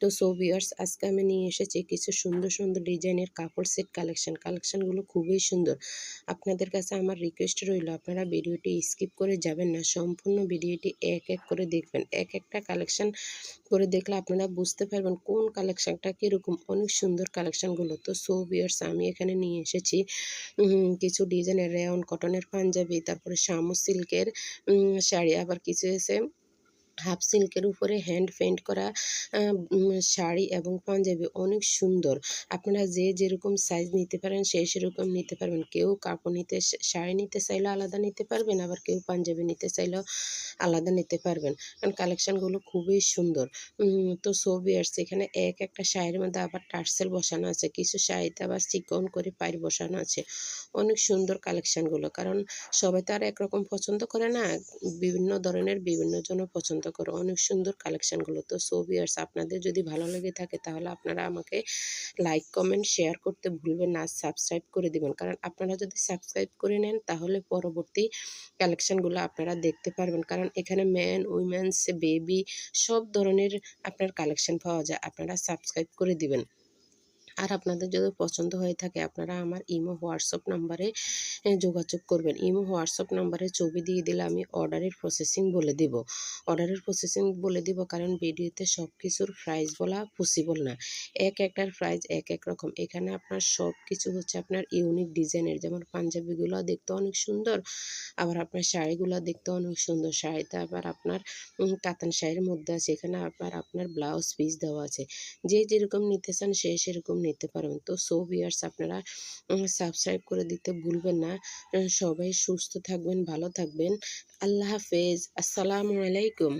তো সো আজকে আমি নিয়ে এসেছি কিছু সুন্দর সুন্দর ডিজাইনের কাপড় সেট কালেকশন কালেকশানগুলো খুবই সুন্দর। আপনাদের কাছে আমার রিকোয়েস্ট রইল, আপনারা ভিডিওটি স্কিপ করে যাবেন না, সম্পূর্ণ ভিডিওটি এক এক করে দেখবেন। এক একটা কালেকশন করে দেখলে আপনারা বুঝতে পারবেন কোন কালেকশানটা কীরকম, অনেক সুন্দর কালেকশানগুলো তো সো আমি এখানে নিয়ে এসেছি কিছু ডিজাইনের রেয়ন কটনের পাঞ্জাবি, তারপরে শামু সিল্কের শাড়ি, আবার কিছু এসে হাফ সিল্কের উপরে হ্যান্ড পেন্ট করা শাড়ি এবং পাঞ্জাবি অনেক সুন্দর। আপনারা যে যেরকম সাইজ নিতে পারেন সেই সেরকম নিতে পারবেন। কেউ কাপড় নিতে শাড়ি নিতে চাইলে আলাদা নিতে পারবেন, আবার কেউ পাঞ্জাবি নিতে চাইলেও আলাদা নিতে পারবেন। কারণ কালেকশানগুলো খুবই সুন্দর। তো ছবি আসছে এখানে এক একটা শাড়ির মধ্যে আবার টার্সেল বসানো আছে, কিছু শাড়িতে আবার চিকন করে পায়ের বসানো আছে। অনেক সুন্দর কালেকশানগুলো কারণ সবাই তো আর একরকম পছন্দ করে না, বিভিন্ন ধরনের বিভিন্ন জন পছন্দ করে অনেক সুন্দর কালেকশানগুলো তো সো ভিউয়ার্স আপনাদের যদি ভালো লেগে থাকে, তাহলে আপনারা আমাকে লাইক কমেন্ট শেয়ার করতে ভুলবেন না। সাবস্ক্রাইব করে দিবেন। কারণ আপনারা যদি সাবস্ক্রাইব করে নেন, তাহলে পরবর্তী কালেকশানগুলো আপনারা দেখতে পারবেন। কারণ এখানে ম্যান উইমেন্স বেবি সব ধরনের আপনার কালেকশান পাওয়া যায়। আপনারা সাবস্ক্রাইব করে দিবেন। আর আপনাদের যদি পছন্দ হয়ে থাকে, আপনারা আমার ইমো, হোয়াটসঅ্যাপ নাম্বারে যোগাযোগ করবেন। ইমো, হোয়াটসঅ্যাপ নাম্বারে ছবি দিয়ে দিলে আমি অর্ডারের প্রসেসিং বলে দিব। অর্ডারের প্রসেসিং বলে দিব কারণ ভিডিওতে সব কিছুর প্রাইস বলা পসিবল না। এক একটার প্রাইস এক এক রকম। এখানে আপনার সব কিছু হচ্ছে আপনার ইউনিক ডিজাইনের যেমন পাঞ্জাবিগুলো দেখতে অনেক সুন্দর, আবার আপনার শাড়িগুলো দেখতে অনেক সুন্দর। শাড়িতে আবার আপনার কাতান শাড়ির মধ্যে আছে। এখানে আবার আপনার ব্লাউজ পিস দেওয়া আছে। যে যেরকম নিতে চান সে সেরকম নিতে পারবেন। তো সো ভিউয়ার্স আপনারা সাবস্ক্রাইব করে দিতে ভুলবেন না। সবাই সুস্থ থাকবেন, ভালো থাকবেন। আল্লাহ হাফেজ। আসসালামু আলাইকুম।